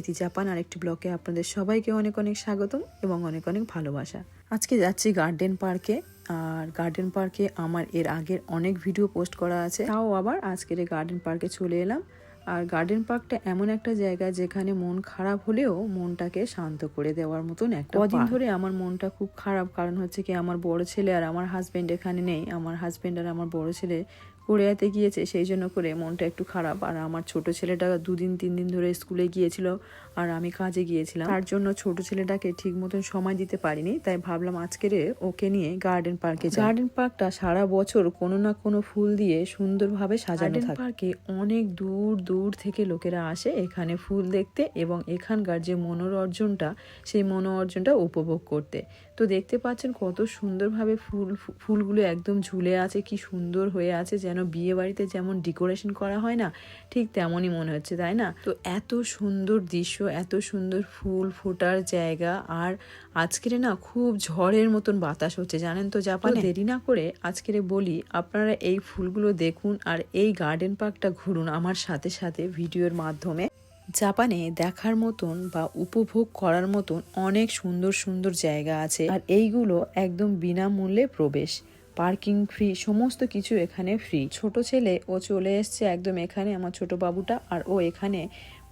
ইতি জাপান আরেকটি ব্লকে আপনাদের সবাইকে অনেক অনেক স্বাগতম এবং অনেক অনেক ভালোবাসা। আজকে যাচ্ছি গার্ডেন পার্কে আর গার্ডেন পার্কে আমার এর আগের অনেক ভিডিও পোস্ট করা আছে। তাও আবার আজকের এই গার্ডেন পার্কে চলে এলাম। আর গার্ডেন পার্কটা এমন একটা জায়গা যেখানে মন খারাপ হলেও মনটাকে শান্ত করে দেওয়ার মতন একটা কদিন ধরে আমার মনটা খুব খারাপ কারণ হচ্ছে কি আমার বড় ছেলে আর আমার হাজবেন্ড এখানে নেই। আমার হাজবেন্ড আর আমার বড় ছেলে কোরিয়াতে গিয়েছে সেই জন্য করে মনটা একটু খারাপ। আর আমার ছোট ছেলেটা দুদিন তিন দিন ধরে স্কুলে গিয়েছিল আর আমি কাজে গিয়েছিলাম। তার জন্য ছোট ছেলেটাকে ঠিক মতন সময় দিতে পারিনি তাই ভাবলাম আজকের ওকে নিয়ে গার্ডেন পার্কে গার্ডেন পার্কটা সারা বছর কোনো না কোনো ফুল দিয়ে সুন্দরভাবে সাজানো থাকে। পার্কে অনেক দূর দূর থেকে লোকেরা আসে এখানে ফুল দেখতে এবং এখানকার যে মনোরঞ্জনটা সেই মনোরঞ্জনটা উপভোগ করতে। তো দেখতে পাচ্ছেন কত সুন্দরভাবে ফুল ফুলগুলো একদম ঝুলে আছে কি সুন্দর হয়ে আছে যেন বিয়ে বাড়িতে যেমন ডেকোরেশন করা হয় না, ঠিক তেমনই মনে হচ্ছে, তাই না? তো এত সুন্দর দৃশ্য, এত সুন্দর ফুল ফোটার জায়গা, আর আজকের না খুব ঝড়ের মতন বাতাস হচ্ছে, জানেন তো জাপানে? দেরি না করে আজকের বলি, আপনারা এই ফুলগুলো দেখুন আর এই গার্ডেন পার্কটা ঘুরুন আমার সাথে সাথে ভিডিওর মাধ্যমে। জাপানে দেখার মতন বা উপভোগ করার মতন অনেক সুন্দর সুন্দর জায়গা আছে, আর এইগুলো একদম বিনামূল্যে প্রবেশ। পার্কিং ফ্রি, সমস্ত কিছু এখানে ফ্রি। ছোট ছেলে, ও চলে এসছে একদম এখানে, আমার ছোট বাবুটা, আর ও এখানে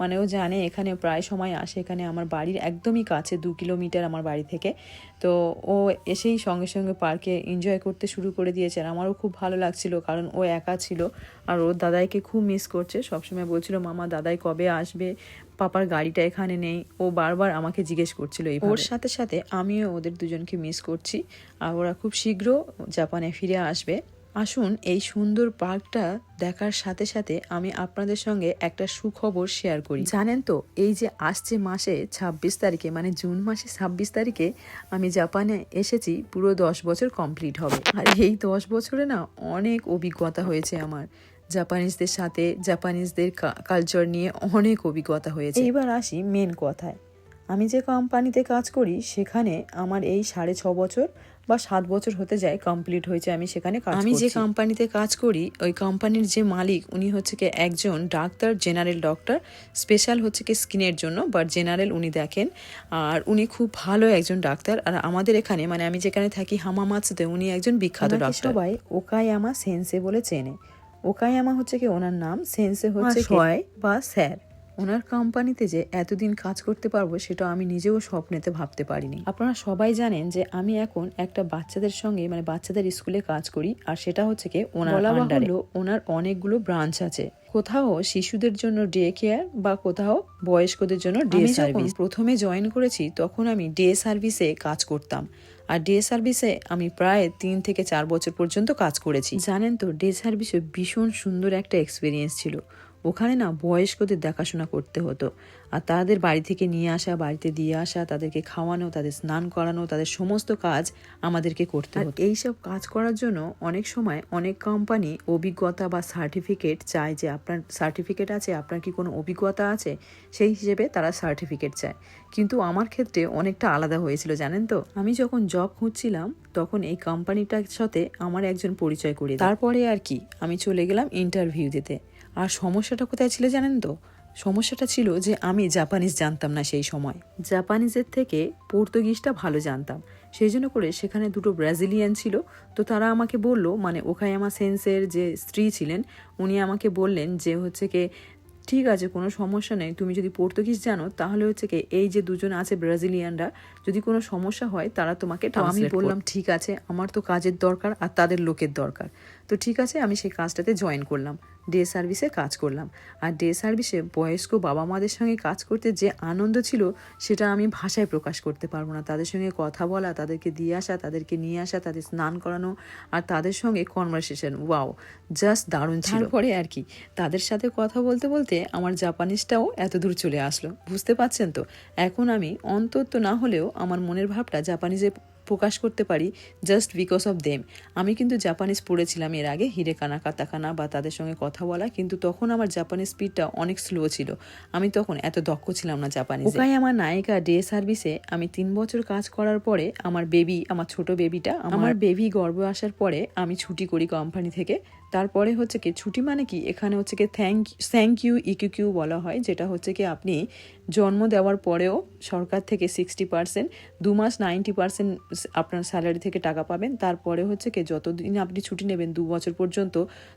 মানে ও জানে এখানে প্রায় সময় আসে, এখানে আমার বাড়ির একদমই কাছে, দু কিলোমিটার আমার বাড়ি থেকে। তো ও এসেই সঙ্গে সঙ্গে পার্কে এনজয় করতে শুরু করে দিয়েছে, আর আমারও খুব ভালো লাগছিল, কারণ ও একা ছিল, আর ওর দাদাইকে খুব মিস করছে। সবসময় বলছিল, মামা, দাদাই কবে আসবে? পাপার গাড়িটা এখানে নেই। ও বারবার আমাকে জিজ্ঞেস করছিল ওর সাথে সাথে আমিও ওদের দুজনকে মিস করছি। আর ওরা খুব শীঘ্র জাপানে ফিরে আসবে। আসুন, এই সুন্দর পার্কটা দেখার সাথে সাথে আমি আপনাদের সঙ্গে একটা সুখবর শেয়ার করি। জানেন তো, এই যে আসছে মাসে ২৬ তারিখে মানে জুন মাসে ছাব্বিশ তারিখে আমি জাপানে এসেছি, পুরো দশ বছর কমপ্লিট হবে। আর এই দশ বছরে না অনেক অভিজ্ঞতা হয়েছে আমার। জাপানিজদের সাথে জাপানিজদের কালচার নিয়ে অনেক অভিজ্ঞতা হয়েছে। এইবার আসি মেন কথায়। আমি যে কোম্পানিতে কাজ করি সেখানে আমার এই সাড়ে ছ বছর বা সাত বছর হতে যায় কমপ্লিট হয়েছে আমি সেখানে কাজ আমি যে কোম্পানিতে কাজ করি ওই কোম্পানির যে মালিক উনি হচ্ছে কি একজন ডাক্তার জেনারেল ডক্টর স্পেশাল হচ্ছে কি স্কিনের জন্য বাট জেনারেল উনি দেখেন। আর উনি খুব ভালো একজন ডাক্তার। আর আমাদের এখানে মানে আমি যেখানে থাকি হামামাতসুতে উনি একজন বিখ্যাত ডাক্তার সবাই ওকায়ামা সেন্সে বলে চেনে। ওকায়ামা হচ্ছে কি ওনার নাম সেন্সে হচ্ছে হয় বা স্যার। ওনার কোম্পানিতে যে এতদিন কাজ করতে পারব সেটা আমি নিজেও স্বপ্নেতে ভাবতে পারিনি। আপনারা সবাই জানেন যে আমি এখন একটা বাচ্চাদের সঙ্গে মানে বাচ্চাদের স্কুলে কাজ করি আর সেটা হচ্ছে কি ওনার ওনার অনেকগুলো ব্রাঞ্চ আছে। কোথাও শিশুদের জন্য ডে কেয়ার বা কোথাও বয়স্কদের জন্য ডে সার্ভিস। প্রথমে জয়েন করেছি তখন আমি ডে সার্ভিসে কাজ করতাম। আর ডে সার্ভিসে আমি প্রায় তিন থেকে চার বছর পর্যন্ত কাজ করেছি। জানেন তো, ডে সার্ভিসে ভীষণ সুন্দর একটা এক্সপিরিয়েন্স ছিল। ওখানে না বয়স্কদের দেখাশোনা করতে হতো। আর তাদের বাড়ি থেকে নিয়ে আসা বাড়িতে দিয়ে আসা তাদেরকে খাওয়ানো তাদের স্নান করানো তাদের সমস্ত কাজ আমাদেরকে করতে হতো। এইসব কাজ করার জন্য অনেক সময় অনেক কোম্পানি অভিজ্ঞতা বা সার্টিফিকেট চায় যে আপনার সার্টিফিকেট আছে আপনার কি কোনো অভিজ্ঞতা আছে? সেই হিসেবে তারা সার্টিফিকেট চায়। কিন্তু আমার ক্ষেত্রে অনেকটা আলাদা হয়েছিল জানেন তো? আমি যখন জব খুঁজছিলাম তখন এই কোম্পানিটার সাথে আমার একজন পরিচয় করে তারপরে আর কি আমি চলে গেলাম ইন্টারভিউ দিতে। আর সমস্যাটা কোথায় ছিল জানেন তো? সমস্যাটা ছিল যে আমি জাপানিজ জানতাম না সেই সময়। জাপানিজের থেকে পর্তুগিজটা ভালো জানতাম। সেই জন্য করে সেখানে দুটো ব্রাজিলিয়ান ছিল। তো তারা আমাকে বলল মানে ওখায়ামা সেন্সের যে স্ত্রী ছিলেন উনি আমাকে বললেন যে হচ্ছে কি ঠিক আছে কোনো সমস্যা নেই। তুমি যদি পর্তুগিজ জানো তাহলে হচ্ছে কি এই যে দুজন আছে ব্রাজিলিয়ানরা যদি কোনো সমস্যা হয় তারা তোমাকে আমি বললাম ঠিক আছে আমার তো কাজের দরকার আর তাদের লোকের দরকার। তো ঠিক আছে, আমি সেই কাজটাতে জয়েন করলাম। ডে সার্ভিসে কাজ করলাম। আর ডে সার্ভিসে বয়স্ক বাবা মাদের সঙ্গে কাজ করতে যে আনন্দ ছিল, সেটা আমি ভাষায় প্রকাশ করতে পারব না। তাদের সঙ্গে কথা বলা, তাদেরকে দিয়ে আসা, তাদেরকে নিয়ে আসা, তাদের স্নান করানো আর তাদের সঙ্গে কনভারসেশন ওয়াও জাস্ট দারুণ ছিল। পরে আর কি, তাদের সাথে কথা বলতে বলতে আমার জাপানিজটাও এত দূর চলে আসলো। বুঝতে পারছেন তো? এখন আমি অন্তত না হলেও আমার মনের ভাবটা জাপানিজে প্রকাশ করতে পারি জাস্ট বিকজ অফ দেম আমি কিন্তু জাপানিজ পড়েছিলাম এর আগে হিরে কানা কাতাকানা বা তাদের সঙ্গে কথা বলা কিন্তু তখন আমার জাপানিজ স্পিডটা অনেক স্লো ছিল। আমি তখন এত দক্ষ ছিলাম না জাপানিজ ওখানে আমার নায়িকা ডে সার্ভিসে আমি তিন বছর কাজ করার পরে আমার বেবি আমার ছোট বেবিটা আমার বেবি গর্ব আসার পরে আমি ছুটি করি কোম্পানি থেকে। তারপরে হচ্ছে কি ছুটি মানে কি? এখানে হচ্ছে কি thank thank you EQ Q বলা হয় যেটা হচ্ছে কি আপনি জন্ম দেওয়ার পরেও সরকার থেকে সিক্সটি পার্সেন্ট দু মাস নাইনটি পার্সেন্ট আপনার স্যালারি থেকে টাকা পাবেন। তারপরে হচ্ছে কি যতদিন আপনি ছুটি নেবেন দু বছর পর্যন্ত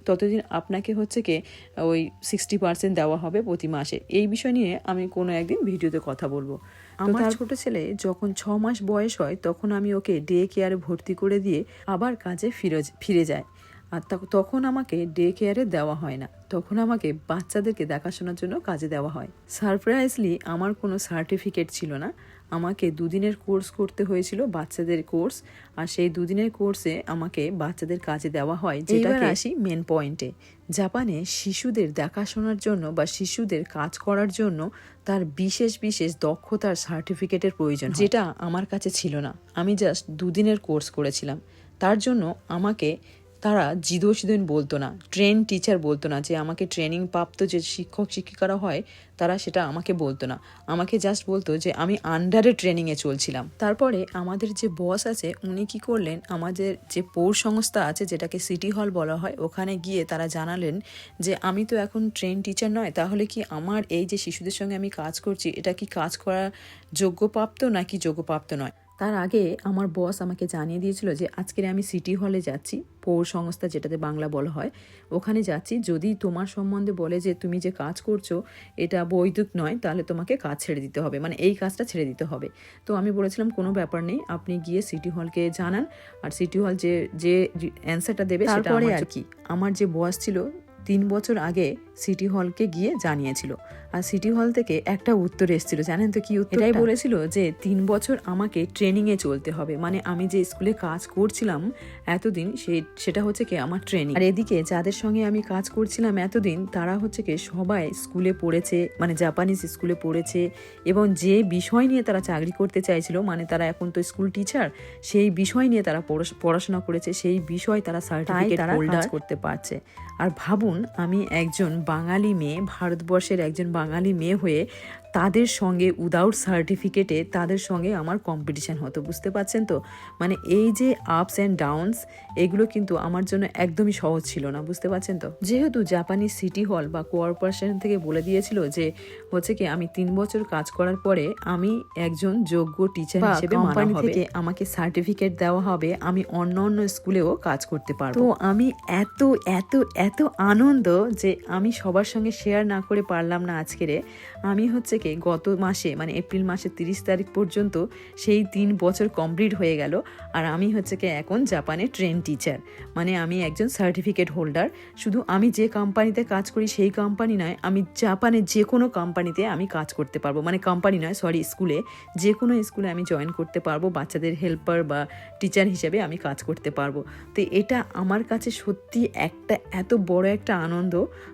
ততদিন আপনাকে হচ্ছে কি ওই সিক্সটি পার্সেন্ট দেওয়া হবে প্রতি মাসে। এই বিষয় নিয়ে আমি কোনো একদিন ভিডিওতে কথা বলব। আমার ছোট ছেলে যখন ছ মাস বয়স হয় তখন আমি ওকে ডে কেয়ারে ভর্তি করে দিয়ে আবার কাজে ফিরে ফিরে যায় আর তখন আমাকে ডে কেয়ারে দেওয়া হয় না। তখন আমাকে বাচ্চাদেরকে দেখাশোনার জন্য কাজে দেওয়া হয়। সারপ্রাইজলি আমার কোনো সার্টিফিকেট ছিল না। আমাকে দুদিনের কোর্স করতে হয়েছিল বাচ্চাদের কোর্স আর সেই দুদিনের কোর্সে আমাকে বাচ্চাদের কাজে দেওয়া হয় যেটাকে আসি মেন পয়েন্টে জাপানে শিশুদের দেখাশোনার জন্য বা শিশুদের কাজ করার জন্য তার বিশেষ বিশেষ দক্ষতার সার্টিফিকেটের প্রয়োজন যেটা আমার কাছে ছিল না। আমি জাস্ট দুদিনের কোর্স করেছিলাম। তার জন্য আমাকে তারা জিদোশিদিন বলতো না ট্রেন টিচার বলতো না যে আমাকে ট্রেনিং প্রাপ্ত যে শিক্ষক শিক্ষিকারা হয়, তারা সেটা আমাকে বলতো না। আমাকে জাস্ট বলতো যে আমি আন্ডারে ট্রেনিংয়ে চলছিলাম। তারপরে আমাদের যে বস আছে, উনি কি করলেন, আমাদের যে পৌর সংস্থা আছে, যেটাকে সিটি হল বলা হয়, ওখানে গিয়ে তারা জানালেন যে আমি তো এখন ট্রেন টিচার নয়, তাহলে কি আমার এই যে শিশুদের সঙ্গে আমি কাজ করছি, এটা কি কাজ করার যোগ্যপ্রাপ্ত নাকি যোগ্যপ্রাপ্ত নয়? তার আগে আমার বস আমাকে জানিয়ে দিয়েছিল যে আজকের আমি সিটি হলে যাচ্ছি পৌর সংস্থা যেটাতে বাংলা বলা হয় ওখানে যাচ্ছি। যদি তোমার সম্বন্ধে বলে যে তুমি যে কাজ করছ এটা বৈদিক নয় তাহলে তোমাকে কাজ ছেড়ে দিতে হবে। মানে এই কাজটা ছেড়ে দিতে হবে। তো আমি বলেছিলাম কোনো ব্যাপার নেই আপনি গিয়ে সিটি হলকে জানান। আর সিটি হল যে যে অ্যান্সারটা দেবে সেটা আর কি। আমার যে বস ছিল তিন বছর আগে সিটি হলকে গিয়ে জানিয়েছিল। আর সিটি হল থেকে একটা উত্তর এসেছিল। জানেন তো কি উত্তর এটাই বলেছিল যে তিন বছর আমাকে ট্রেনিং এ চলতে হবে। মানে আমি যে স্কুলে কাজ করছিলাম এতদিন সেই সেটা হচ্ছে কি আমার ট্রেনিং আর এদিকে যাদের সঙ্গে আমি কাজ করছিলাম এতদিন তারা হচ্ছে কি সবাই স্কুলে পড়েছে মানে জাপানিজ স্কুলে পড়েছে এবং যে বিষয় নিয়ে তারা চাকরি করতে চাইছিল মানে তারা এখন তো স্কুল টিচার সেই বিষয় নিয়ে তারা পড়াশ- পড়াশোনা করেছে সেই বিষয় তারা সার্টিফিকেট হোল্ডার করতে পারছে। আর ভাবুন আমি একজন বাঙালি মেয়ে ভারতবর্ষের একজন বাঙালি মেয়ে হয়ে তাদের সঙ্গে উইদাউট সার্টিফিকেটে তাদের সঙ্গে আমার কম্পিটিশন হতো বুঝতে পারছেন তো? মানে এই যে আপস অ্যান্ড ডাউনস এগুলো কিন্তু আমার জন্য একদমই সহজ ছিল না বুঝতে পারছেন তো? যেহেতু জাপানি সিটি হল বা কর্পোরেশন থেকে বলে দিয়েছিল যে হচ্ছে কি আমি তিন বছর কাজ করার পরে আমি একজন যোগ্য টিচার হিসেবে কোম্পানি থেকে আমাকে সার্টিফিকেট দেওয়া হবে আমি অন্য অন্য স্কুলেও কাজ করতে পারব। তো আমি এত এত এত আনন্দ যে আমি সবার সঙ্গে শেয়ার না করে পারলাম না আজকেরে। আমি হচ্ছে কি গত মাসে মানে এপ্রিল মাসের তিরিশ তারিখ পর্যন্ত সেই তিন বছর কমপ্লিট হয়ে গেল। আর আমি হচ্ছে কি এখন জাপানে ট্রেন টিচার মানে আমি একজন সার্টিফিকেট হোল্ডার শুধু আমি যে কোম্পানিতে কাজ করি সেই কোম্পানি নয় আমি জাপানে যে কোনো কোম্পানিতে আমি কাজ করতে পারব। মানে কোম্পানি নয় সরি স্কুলে যে কোনো স্কুলে আমি জয়েন করতে পারব বাচ্চাদের হেল্পার বা টিচার হিসেবে আমি কাজ করতে পারব। তো এটা আমার কাছে সত্যি একটা এত বড় একটা আনন্দ।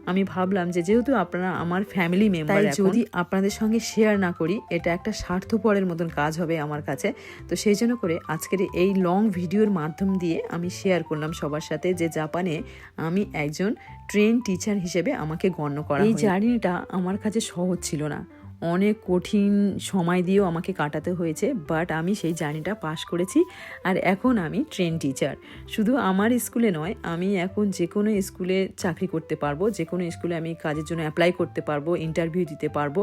আমি ভাবলাম যে যেহেতু আপনারা আমার ফ্যামিলি মেম্বার যদি আপনাদের সঙ্গে শেয়ার না করি এটা একটা স্বার্থপরের মতন কাজ হবে আমার কাছে। তো সেই জন্য করে আজকের এই লং ভিডিওর মাধ্যম দিয়ে আমি শেয়ার করলাম সবার সাথে যে জাপানে আমি একজন ট্রেন টিচার হিসেবে আমাকে গণ্য করা এই জার্নিটা আমার কাছে সহজ ছিল না। অনেক কঠিন সময় দিয়েও আমাকে কাটাতে হয়েছে বাট আমি সেই জার্নিটা পাশ করেছি আর এখন আমি ট্রেন টিচার শুধু আমার স্কুলে নয়, আমি এখন যে কোনো স্কুলে চাকরি করতে পারব, যে কোনো স্কুলে আমি কাজের জন্য অ্যাপ্লাই করতে পারব ইন্টারভিউ দিতে পারব।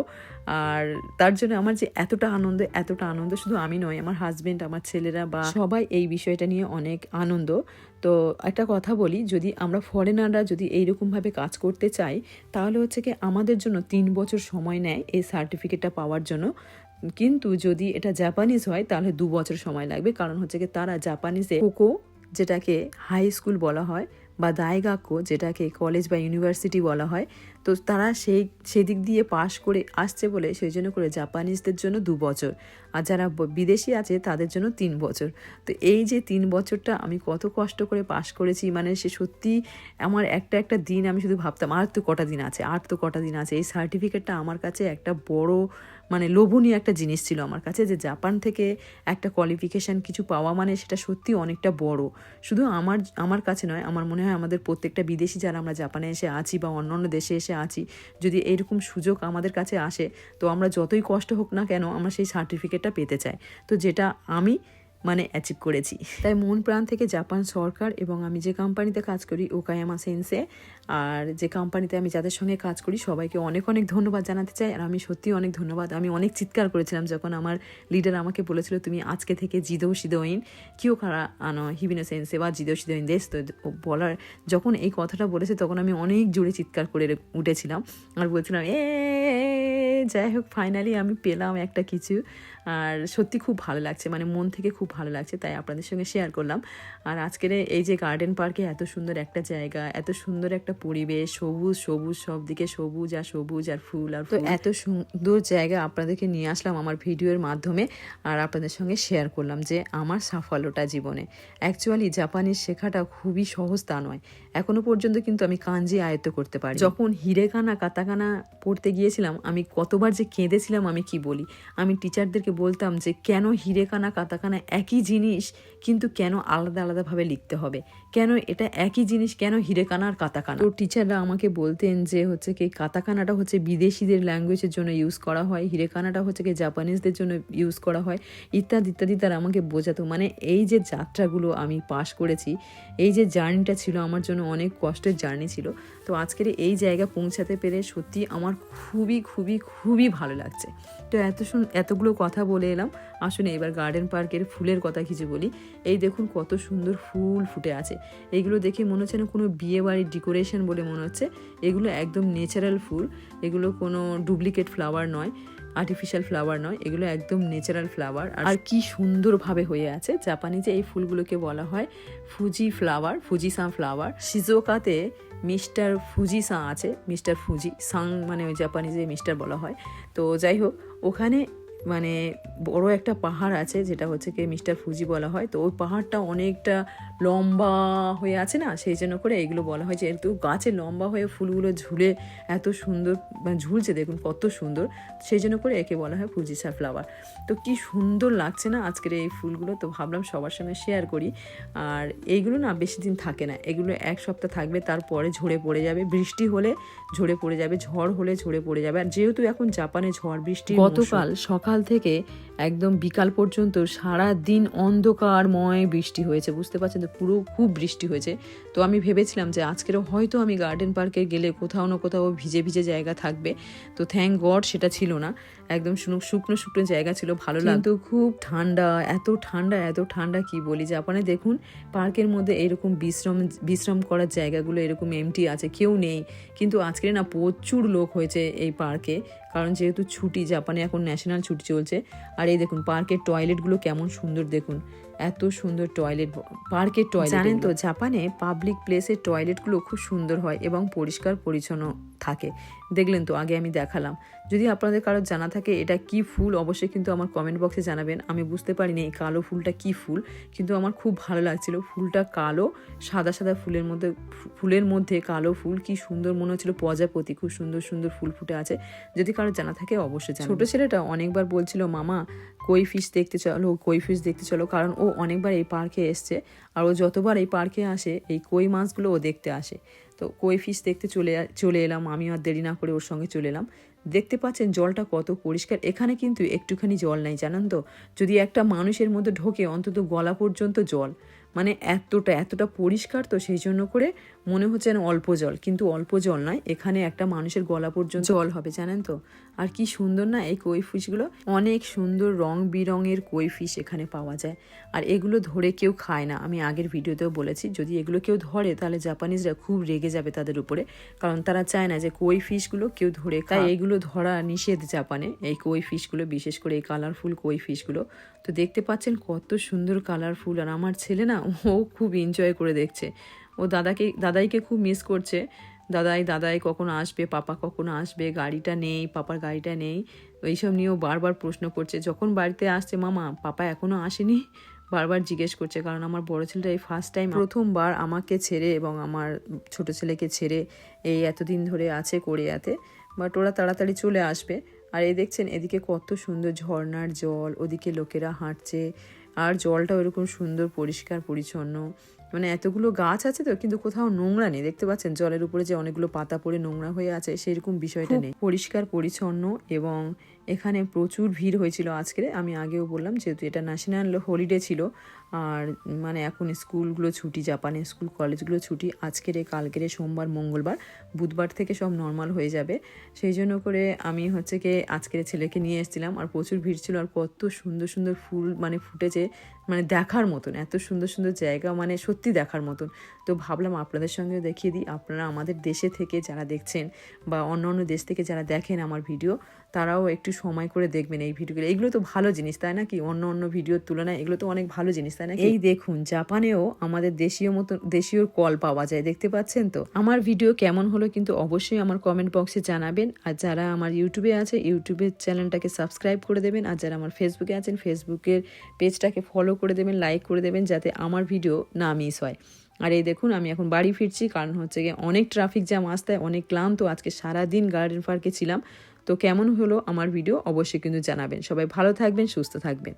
আর তার জন্য আমার যে এতটা আনন্দ এতটা আনন্দ শুধু আমি নয়, আমার হাজব্যান্ড আমার ছেলেরা বা সবাই এই বিষয়টা নিয়ে অনেক আনন্দ। তো একটা কথা বলি, যদি আমরা ফরেনাররা যদি এইরকমভাবে কাজ করতে চাই, তাহলে হচ্ছে কি আমাদের জন্য তিন বছর সময় নেয় এই সার্টিফিকেটটা পাওয়ার জন্য। কিন্তু যদি এটা জাপানিজ হয়, তাহলে দু বছর সময় লাগবে। কারণ হচ্ছে কি তারা জাপানিজে কোকো, যেটাকে হাই স্কুল বলা হয় বা দায়গাক্য যেটাকে কলেজ বা ইউনিভার্সিটি বলা হয়, তো তারা সেই, সেদিক দিয়ে পাশ করে আসছে বলে সেই জন্য করে জাপানিজদের জন্য দু বছর। আর যারা বিদেশি আছে, তাদের জন্য তিন বছর। তো এই যে তিন বছরটা আমি কত কষ্ট করে পাশ করেছি মানে সে সত্যি আমার একটা একটা দিন আমি শুধু ভাবতাম, আর তো কটা দিন আছে, আর তো কটা দিন আছে। এই সার্টিফিকেটটা আমার কাছে একটা বড় মানে লোভনীয় একটা জিনিস ছিল আমার কাছে যে জাপান থেকে একটা কোয়ালিফিকেশান কিছু পাওয়া মানে সেটা সত্যি অনেকটা বড়। শুধু আমার আমার কাছে নয়, আমার মনে হয় আমাদের প্রত্যেকটা বিদেশি যারা আমরা জাপানে এসে আছি বা অন্য অন্য দেশে এসে আছি, যদি এরকম সুযোগ আমাদের কাছে আসে, তো আমরা যতই কষ্ট হোক না কেন আমরা সেই সার্টিফিকেটটা পেতে চাই। তো যেটা আমি মানে অ্যাচিভ করেছি। তাই মন প্রাণ থেকে জাপান সরকার এবং আমি যে কোম্পানিতে কাজ করি ওকায়ামা সেন্সে আর যে কোম্পানিতে আমি যাদের সঙ্গে কাজ করি, সবাইকে অনেক অনেক ধন্যবাদ জানাতে চাই। আর আমি সত্যি অনেক ধন্যবাদ। আমি অনেক চিৎকার করেছিলাম যখন আমার লিডার আমাকে বলেছিল, তুমি আজকে থেকে জিদো সিদোইন কিও খারা আনো হিবিনো সেন্সে বা জিদো সিদোইন দেশ? তো বলার, যখন এই কথাটা বলেছে, তখন আমি অনেক জোরে চিৎকার করে উঠেছিলাম। আর বলছিলাম এ যাই হোক ফাইনালি আমি পেলাম একটা কিছু। আর সত্যি খুব ভালো লাগছে মানে মন থেকে খুব ভালো লাগছে তাই আপনাদের সঙ্গে শেয়ার করলাম। আর আজকের এই যে গার্ডেন পার্কে এত সুন্দর একটা জায়গা এত সুন্দর একটা পরিবেশ সবুজ সবুজ সব দিকে সবুজ আর সবুজ আর ফুল আর তো এত সুন্দর জায়গা আপনাদেরকে নিয়ে আসলাম আমার ভিডিওর মাধ্যমে আর আপনাদের সঙ্গে শেয়ার করলাম যে আমার সাফল্যটা জীবনে। অ্যাকচুয়ালি জাপানিজ শেখাটা খুবই সহজ তা নয়। এখনও পর্যন্ত কিন্তু আমি কাঞ্জি আয়ত্ত করতে পারি যখন হিরেকানা, কাতাকানা পড়তে গিয়েছিলাম, আমি কতবার যে কেঁদেছিলাম আমি কি বলি? আমি টিচারদেরকে বলতাম যে, কেন হিরেকানা, কাতাকানা একই জিনিস কিন্তু কেন আলাদা আলাদাভাবে লিখতে হবে? কেন এটা একই জিনিস, কেন হিরেকানা আর কাতাকানা? তো টিচাররা আমাকে বলতেন যে, হচ্ছে কি, কাতাকানাটা হচ্ছে বিদেশিদের ল্যাঙ্গুয়েজের জন্য ইউজ করা হয়, হিরেকানাটা হচ্ছে কি জাপানিজদের জন্য ইউজ করা হয়, ইত্যাদি ইত্যাদি তারা আমাকে বোঝাতো। মানে এই যে যাত্রাগুলো আমি পাশ করেছি, এই যে জার্নিটা ছিল আমার জন্য অনেক কষ্টের জার্নি ছিল। তো আজকের এই জায়গা পৌঁছাতে পেরে সত্যি আমার খুবই খুবই খুবই ভালো লাগছে। তো এত শুন, এতগুলো কথা বলে এলাম। আসুন এবার গার্ডেন পার্কের ফুলের কথা কিছু বলি। এই দেখুন কত সুন্দর ফুল ফুটে আছে। এইগুলো দেখে মনে হচ্ছে না কোনো বিয়ে বাড়ির ডেকোরেশন বলে মনে হচ্ছে। এগুলো একদম ন্যাচারাল ফুল। এগুলো কোনো ডুপ্লিকেট ফ্লাওয়ার নয়। আর্টিফিশিয়াল ফ্লাওয়ার নয়, এগুলো একদম ন্যাচারাল ফ্লাওয়ার আর কি সুন্দরভাবে হয়ে আছে। জাপানিজে এই ফুলগুলোকে বলা হয় ফুজি ফ্লাওয়ার ফুজি সাঁ ফ্লাওয়ার সিজোকাতে মিস্টার ফুজি সাঁ আছে মিস্টার ফুজি সাং মানে ওই জাপানিজে মিস্টার বলা হয়। তো যাই হোক, ওখানে মানে বড় একটা পাহাড় আছে, যেটা হচ্ছে কি মিস্টার ফুজি বলা হয়। তো ওই পাহাড়টা অনেকটা লম্বা হয়ে আছে না, সেই জন্য করে এগুলো বলা হয় যে একটু গাছে লম্বা হয়ে ফুলগুলো ঝুলে এত সুন্দর মানে ঝুলছে দেখুন কত সুন্দর, সেই জন্য করে একে বলা হয় ফুজিসা ফ্লাওয়ার। তো কি সুন্দর লাগছে না আজকের এই ফুলগুলো, তো ভাবলাম সবার সঙ্গে শেয়ার করি। আর এইগুলো না বেশি দিন থাকে না, এগুলো এক সপ্তাহ থাকবে, তারপরে ঝরে পড়ে যাবে, বৃষ্টি হলে ঝরে পড়ে যাবে, ঝড় হলে ঝরে পড়ে যাবে। আর যেহেতু এখন জাপানে ঝড়, বৃষ্টি গতকাল সকাল থেকে একদম বিকাল পর্যন্ত সারা দিন অন্ধকারময় বৃষ্টি হয়েছে, বুঝতে পারছেন তো? পুরো খুব বৃষ্টি হয়েছে। তো আমি ভেবেছিলাম যে আজকেরও হয়তো আমি গার্ডেন পার্কে গেলে কোথাও না কোথাও ভিজে ভিজে জায়গা থাকবে। তো থ্যাংক গড সেটা ছিল না। একদম শুকনো শুকনো জায়গা ছিল, ভালো লাগতো। খুব ঠান্ডা, এত ঠান্ডা এত ঠান্ডা কি বলি জাপানে দেখুন, পার্কের মধ্যে এরকম বিশ্রাম বিশ্রাম করার জায়গাগুলো এরকম এমটি আছে, কেউ নেই। কিন্তু আজকে না প্রচুর লোক হয়েছে এই পার্কে। কারণ যেহেতু ছুটি জাপানে এখন ন্যাশনাল ছুটি চলছে। আর এই দেখুন পার্কের টয়লেটগুলো কেমন সুন্দর দেখুন। এত সুন্দর টয়লেট পার্কের টয়লেট জানেন তো জাপানে পাবলিক প্লেসের টয়লেটগুলো খুব সুন্দর হয় এবং পরিষ্কার পরিচ্ছন্ন থাকে। দেখলেন তো, আগে আমি দেখালাম। যদি আপনাদের কারও জানা থাকে এটা কি ফুল, অবশ্যই কিন্তু আমার কমেন্ট বক্সে জানাবেন। আমি বুঝতে পারিনি এই কালো ফুলটা কি ফুল, কিন্তু আমার খুব ভালো লাগছিল। ফুলটা কালো, সাদা সাদা ফুলের মধ্যে ফুলের মধ্যে কালো ফুল, কি সুন্দর মনে হচ্ছিল। প্রজাপতি, খুব সুন্দর সুন্দর ফুল ফুটে আছে। যদি কারও জানা থাকে অবশ্যই ছোট ছেলেটা অনেকবার বলছিল, মামা, কই ফিশ দেখতে চলো, কই ফিশ দেখতে চলো? কারণ ও অনেকবার এই পার্কে এসছে, আর ও যতবার এই পার্কে আসে, এই কই মাছগুলো ও দেখতে আসে। তো কই ফিশ দেখতে চলে চলে এলাম। আমি আর দেরি না করে ওর সঙ্গে চলে এলাম। দেখতে পাচ্ছেন জলটা কত পরিষ্কার। এখানে কিন্তু একটুখানি জল নাই, জানেন তো? যদি একটা মানুষের মধ্যে ঢোকে, অন্তত গলা পর্যন্ত জল। মানে এতটা এতটা পরিষ্কার তো সেই জন্য করে মনে হচ্ছে যেন অল্প জল। কিন্তু অল্প জল নয় এখানে একটা মানুষের গলা পর্যন্ত জল হবে জানেন তো? আর কি সুন্দর না এই কই ফিশগুলো অনেক সুন্দর রং বিরঙের কই ফিশ এখানে পাওয়া যায়। আর এগুলো ধরে কেউ খায় না। আমি আগের ভিডিওতেও বলেছি যদি এগুলো কেউ ধরে তাহলে জাপানিজরা খুব রেগে যাবে তাদের উপরে। কারণ তারা চায় না যে কই ফিশগুলো কেউ ধরে তাই এগুলো ধরা নিষেধ জাপানে এই কই ফিশগুলো বিশেষ করে এই কালারফুল কই ফিশগুলো। তো দেখতে পাচ্ছেন কত সুন্দর কালারফুল। আর আমার ছেলে না ও খুব এনজয় করে দেখছে। ও দাদাকে দাদাইকে খুব মিস করছে। দাদাই দাদাই কখন আসবে পাপা কখন আসবে গাড়িটা নেই পাপার গাড়িটা নেই। এইসব নিয়েও বারবার প্রশ্ন করছে। যখন বাড়িতে আসছে মামা পাপা এখনও আসেনি? বারবার জিজ্ঞেস করছে। কারণ আমার বড় ছেলেটা এই ফার্স্ট টাইম প্রথমবার আমাকে ছেড়ে এবং আমার ছোট ছেলেকে ছেড়ে এই এতদিন ধরে আছে কোরিয়াতে। বাট ওরা তাড়াতাড়ি চলে আসবে। আর এই দেখছেন এদিকে কত সুন্দর ঝর্নার জল ওদিকে লোকেরা হাঁটছে। আর জলটা ওইরকম সুন্দর পরিষ্কার পরিচ্ছন্ন। মানে এতগুলো গাছ আছে তো কিন্তু কোথাও নোংরা নেই। দেখতে পাচ্ছেন? জলের উপরে যে অনেকগুলো পাতা পড়ে নোংরা হয়ে আছে সেরকম বিষয়টা নেই। পরিষ্কার পরিচ্ছন্ন এবং এখানে প্রচুর ভিড় হয়েছিল আজকে। আমি আগেও বললাম যেহেতু এটা ন্যাশনাল হলিডে ছিল, আর মানে এখন স্কুলগুলো ছুটি জাপানের স্কুল, কলেজগুলো ছুটি, আজকের কালকের সোমবার, মঙ্গলবার, বুধবার থেকে সব নর্মাল হয়ে যাবে। সেই জন্য করে আমি হচ্ছে কি আজকের ছেলেকে নিয়ে এসেছিলাম, আর প্রচুর ভিড় ছিল, আর কত সুন্দর সুন্দর ফুল মানে ফুটেছে মানে দেখার মতন, এত সুন্দর সুন্দর জায়গা মানে সত্যি দেখার মতন। তো ভাবলাম আপনাদের সঙ্গেও দেখিয়ে দিই। আপনারা আমাদের দেশে থেকে যারা দেখছেন বা অন্য অন্য দেশ থেকে যারা দেখেন আমার ভিডিও, তারাও একটু সময় করে দেখবেন এই ভিডিওগুলো। এগুলো তো ভালো জিনিস, তাই না কি? অন্য অন্য ভিডিওর তুলনায় এগুলো তো অনেক ভালো জিনিস, তাই না এই দেখুন, জাপানেও আমাদের দেশীয় মতো, দেশীয় কল পাওয়া যায়, দেখতে পাচ্ছেন তো? আমার ভিডিও কেমন হলো কিন্তু অবশ্যই আমার কমেন্ট বক্সে জানাবেন। আর যারা আমার ইউটিউবে আছে ইউটিউবের চ্যানেলটাকে সাবস্ক্রাইব করে দেবেন। আর যারা আমার ফেসবুকে আছেন ফেসবুকের পেজটাকে ফলো করে দেবেন লাইক করে দেবেন, যাতে আমার ভিডিও না মিস হয়। আর এই দেখুন, আমি এখন বাড়ি ফিরছি, কারণ হচ্ছে গিয়ে অনেক ট্রাফিক জ্যাম আসতে অনেক ক্লান্ত। আজকে সারাদিন গার্ডেন পার্কে ছিলাম। তো কেমন হলো আমার ভিডিও অবশ্যই কিন্তু জানাবেন। সবাই ভালো থাকবেন, সুস্থ থাকবেন।